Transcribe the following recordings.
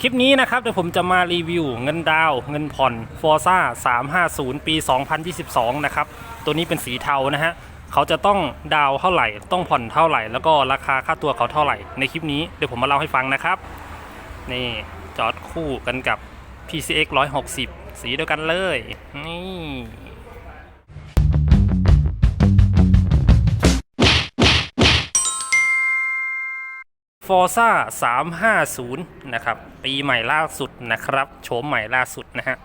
คลิปนี้นะครับเดี๋ยวผมจะมารีวิวเงินดาว เงินผ่อน Forza 350 ปี 2022 นะครับ ตัวนี้เป็นสีเทานะฮะเขาจะต้องดาวเท่าไหร่ ต้องผ่อนเท่าไหร่ แล้วก็ราคาค่าตัวเขาเท่าไหร่ ในคลิปนี้เดี๋ยวผมมาเล่าให้ฟังนะครับ นี่จอดคู่กันกับ PCX 160 สีเดียวกันเลย นี่ Forza 350 นะครับ ปีใหม่ล่าสุดนะครับ โฉมใหม่ล่าสุดนะฮะ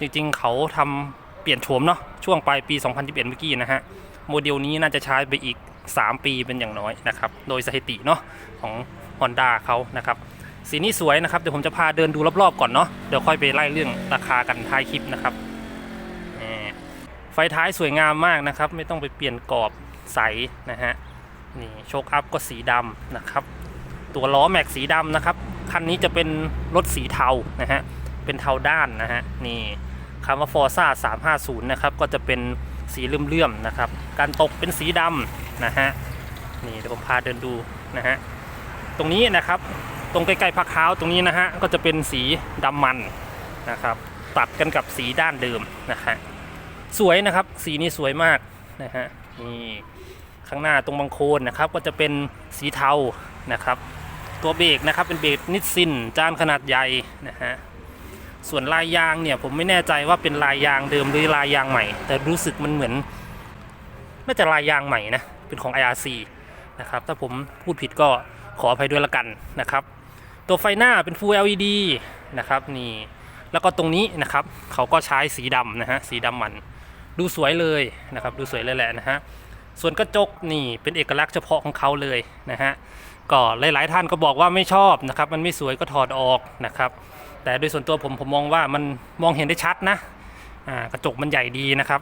จริงๆ เขาทำเปลี่ยนโฉมเนาะ ช่วงปลายปี 2021เมื่อกี้นะฮะ โมเดลนี้น่าจะใช้ไปอีก 3 ปีเป็นอย่างน้อยนะครับ โดยสถิติเนาะของ Honda เขานะครับ สีนี้สวยนะครับ เดี๋ยวผมจะพาเดินดูรอบๆ ก่อนเนาะ เดี๋ยวค่อยไปไล่เรื่องราคากันท้ายคลิปนะครับ ไฟท้ายสวยงามมากนะครับ ไม่ต้องไปเปลี่ยนกรอบใสนะฮะ นี่โชคอัพก็สีดำนะครับ ตัวล้อแม็กสีดำนะครับคันนี้จะเป็นรถสีเทานะฮะเป็นเทาด้านนะฮะนี่คำว่า Forza 350 นะครับ ก็จะเป็นสีเลื่อมๆนะครับ การตกเป็นสีดำนะฮะนี่เดี๋ยวผมพาเดินดูนะฮะตรงนี้นะครับตรงใกล้ๆพักเท้าตรงนี้นะฮะก็จะเป็นสีดำมันนะครับตัดกันกับสีด้านเดิมนะฮะสวยนะครับสีนี้สวยมากนะฮะนี่ข้างหน้าตรงบังโคนนะครับก็จะเป็นสีเทานะครับ ตัวเบรกนะครับเป็นเบรกนิสซินจานขนาดใหญ่นะฮะส่วนลายยางเนี่ยผมไม่แน่ใจว่าเป็นลายยางเดิมหรือลายยางใหม่ แต่รู้สึกมันเหมือนน่าจะลายยางใหม่นะเป็นของ IRC นะครับถ้าผมพูดผิดก็ขออภัยด้วยละกันนะครับ ตัวไฟหน้าเป็น Full LED นะครับนี่แล้วก็ตรงนี้นะครับเขาก็ใช้สีดำนะฮะสีดำมันดูสวยเลยนะครับดูสวยเลยแหละนะฮะส่วนกระจกนี่เป็นเอกลักษณ์เฉพาะของเขาเลยนะฮะ ก็หลายๆท่านก็บอกว่าไม่ชอบนะครับ มันไม่สวยก็ถอดออกนะครับ แต่โดยส่วนตัวผมผมมองว่ามันมองเห็นได้ชัดนะกระจกมันใหญ่ดีนะครับ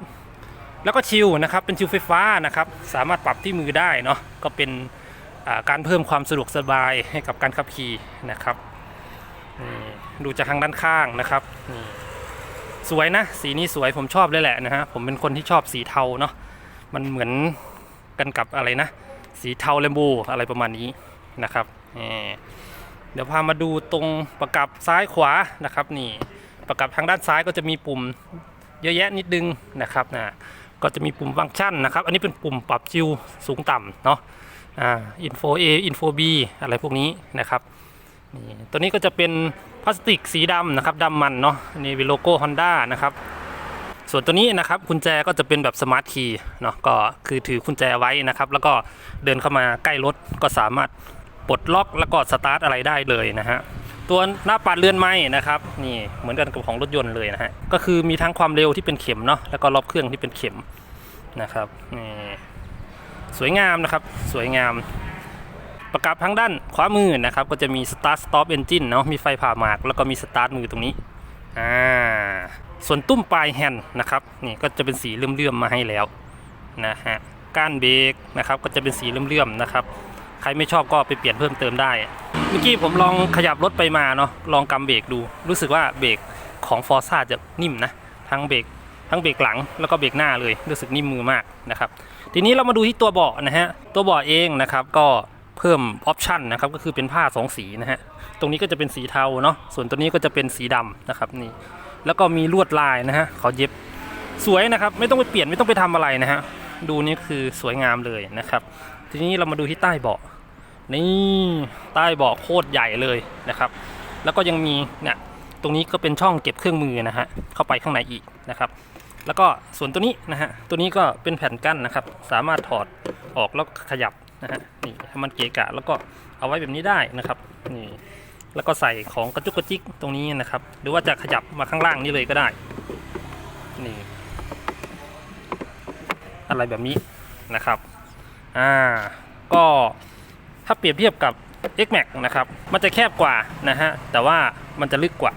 แล้วก็ชิลนะครับเป็นชิลไฟฟ้านะครับ สามารถปรับที่มือได้เนาะก็เป็นการเพิ่มความสะดวกสบายให้กับการขับขี่นะครับนี่ดูจากทางด้านข้างนะครับนี่สวยนะสีนี้สวยผมชอบเลยแหละนะฮะผมเป็นคนที่ชอบสีเทาเนาะมันเหมือนกันกับอะไรนะ สีเทาเลมโบอะไรประมาณนี้ นะครับเดี๋ยวพามาดูตรงประกับซ้ายขวานะครับนี่ประกับทางด้านซ้ายก็จะมีปุ่มเยอะแยะนิดนึงนะครับนะก็จะมีปุ่มฟังก์ชันนะครับ อันนี้เป็นปุ่มปรับจิวสูงต่ำเนาะอ่าอินโฟเออินโฟบีอะไรพวกนี้นะครับนี่ตัวนี้ก็จะเป็นพลาสติกสีดำนะครับดำมันเนาะนี่เป็นโลโก้ Honda นะครับส่วนตัวนี้นะครับกุญแจก็จะเป็นแบบสมาร์ทคีย์เนาะก็คือถือกุญแจไว้นะครับ แล้วก็เดินเข้ามาใกล้รถก็สามารถ ปลดล็อกแล้วก็สตาร์ทอะไรได้เลยนะฮะตัวหน้าปัดเลื่อนไม้นะครับนี่เหมือนกันกับของรถยนต์เลยนะฮะก็คือมีทั้งความเร็วที่เป็นเข็มเนาะแล้วก็รอบเครื่องที่เป็นเข็มนะครับนี่สวยงามนะครับสวยงามประกับทางด้านขวามือนะครับก็จะมี start stop engine เนาะมีไฟผ่าหมาก แล้วก็มีสตาร์ทมือตรงนี้อ่าส่วนตุ้มปลายแฮนด์นะครับนี่ก็จะเป็นสีเลื่อมๆมาให้แล้วนะฮะก้านเบรกนะครับก็จะเป็นสีเลื่อมๆนะครับ ใครไม่ชอบก็ไปเปลี่ยนเพิ่มเติมได้ เมื่อกี้ผมลองขยับรถไปมาเนาะลองกำเบรกดู รู้สึกว่าเบรกของฟอร์ซ่าจะนิ่มนะทั้งเบรกทั้งเบรกหลังแล้วก็เบรกหน้าเลยรู้สึกนิ่มมือมากนะครับทีนี้เรามาดูที่ตัวเบาะนะฮะตัวเบาะเองนะครับก็เพิ่มออปชันนะครับก็คือเป็นผ้าสองสีนะฮะตรงนี้ก็จะเป็นสีเทาเนาะส่วนตัวนี้ก็จะเป็นสีดำนะครับนี่แล้วก็มีลวดลายนะฮะเขาเย็บสวยนะครับไม่ต้องไปเปลี่ยนไม่ต้องไปทำอะไรนะฮะดูนี่คือสวยงามเลยนะครับ ทีนี้เรามาดูที่ใต้เบาะนี่ใต้เบาะโคตรใหญ่เลยนะครับ แล้วก็ยังมีเนี่ยตรงนี้ก็เป็นช่องเก็บเครื่องมือนะฮะเข้าไปข้างในอีกนะครับ แล้วก็ส่วนตัวนี้นะฮะตัวนี้ก็เป็นแผ่นกั้นนะครับ สามารถถอดออกแล้วขยับนะฮะนี่ให้มันเกะกะแล้วก็เอาไว้แบบนี้ได้นะครับนี่แล้วก็ใส่ของกระจุกกระจิกตรงนี้นะครับ หรือว่าจะขยับมาข้างล่างนี่เลยก็ได้นี่อะไรแบบนี้นะครับ อ่าก็ถ้าเปรียบเทียบกับ X Max นะครับ มันจะแคบกว่านะฮะ แต่ว่ามันจะลึกกว่า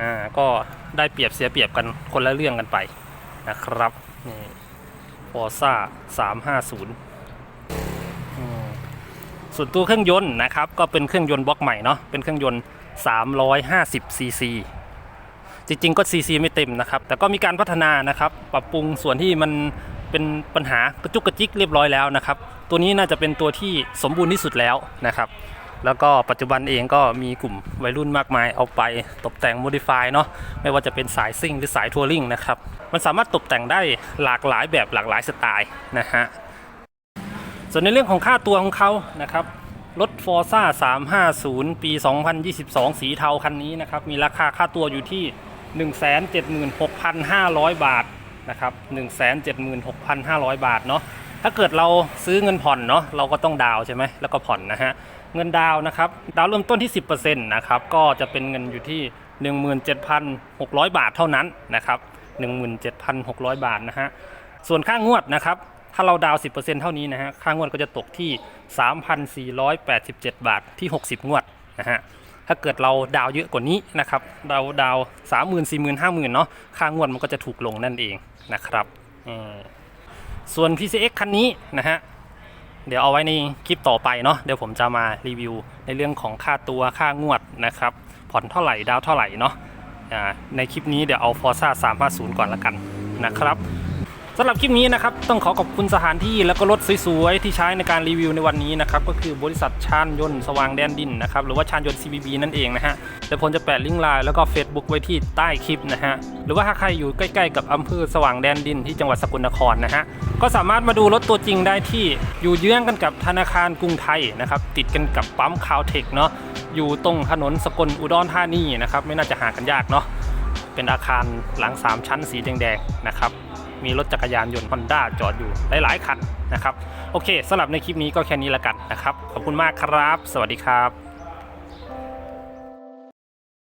อ่า ก็ได้เปรียบเสียเปรียบกันคนละเรื่องกันไปนะครับ นี่ Forza 350อืมส่วนตัวเครื่องยนต์นะครับ ก็เป็นเครื่องยนต์บล็อกใหม่เนาะ เป็นเครื่องยนต์ 350 ซีซี จริงๆ ก็ซีซีไม่เต็มนะครับ แต่ก็มีการพัฒนานะครับ ปรับปรุงส่วนที่มัน เป็นปัญหากระจุกกระจิกเรียบร้อยแล้วนะครับ ตัวนี้น่าจะเป็นตัวที่สมบูรณ์ที่สุดแล้วนะครับ แล้วก็ปัจจุบันเองก็มีกลุ่มวัยรุ่นมากมายเอาไปตกแต่งโมดิฟายเนาะไม่ว่าจะเป็นสายซิ่งหรือสายทัวริงนะครับ มันสามารถตกแต่งได้หลากหลายแบบหลากหลายสไตล์นะฮะส่วนในเรื่องของค่าตัวของเขานะครับรถ Forza 350 ปี 2022 สีเทาคันนี้นะครับ มีราคาค่าตัวอยู่ที่ 176,500 บาท นะครับ176,500 บาทเนาะถ้าเกิดเราซื้อเงินผ่อนเนาะเราก็ต้องดาวใช่ไหมแล้วก็ผ่อนนะฮะเงินดาวนะครับดาวเริ่มต้นที่ 10%นะครับก็จะเป็นเงินอยู่ที่ 17,600 บาทเท่านั้นนะครับ17,600 บาทนะฮะส่วนค่างวดนะครับถ้าเราดาวน์10%เท่านี้นะฮะค่างวดก็จะตกที่ 3,487 บาทที่ 60 งวดนะฮะ ถ้าเกิดเราดาวเยอะกว่านี้นะครับเราดาวสามหมื่นสี่หมื่นห้าหมื่นเนาะค่างวดมันก็จะถูกลงนั่นเองนะครับอืมส่วน PCX คันนี้นะฮะเดี๋ยวเอาไว้ในคลิปต่อไปเนาะเดี๋ยวผมจะมารีวิวในเรื่องของค่าตัวค่างวดนะครับ ผ่อนเท่าไหร่ดาวเท่าไหร่เนาะอ่าในคลิปนี้เดี๋ยวเอา Forza 350 ก่อนละกันนะครับ สำหรับคลิปนี้นะครับต้องขอขอบคุณสถานที่แล้วก็รถสวยๆที่ใช้ในการรีวิวในวันนี้นะครับก็คือบริษัทชานยนต์สว่างแดนดินนะครับหรือว่าชานยนต์ CBB นั่นเองนะฮะเดี๋ยวผมจะแปะลิงก์ไลน์แล้วก็ Facebook ไว้ที่ใต้คลิปนะฮะหรือว่าถ้าใครอยู่ใกล้ๆกับอำเภอสว่างแดนดินที่จังหวัดสกลนครนะฮะก็สามารถมาดูรถตัวจริงได้ที่อยู่เยื้องกันกับธนาคารกรุงไทยนะครับติดกันกับปั๊มคาวเทคเนาะอยู่ตรงถนนสกลอุดรธานีนะครับไม่น่าจะหากันยากเนาะ เป็นอาคารหลัง 3 ชั้นสีแดงๆนะครับ มีรถจักรยานยนต์ Honda จอดอยู่หลายๆคันนะครับ โอเคสำหรับในคลิปนี้ก็แค่นี้ละกันนะครับ ขอบคุณมากครับ สวัสดีครับ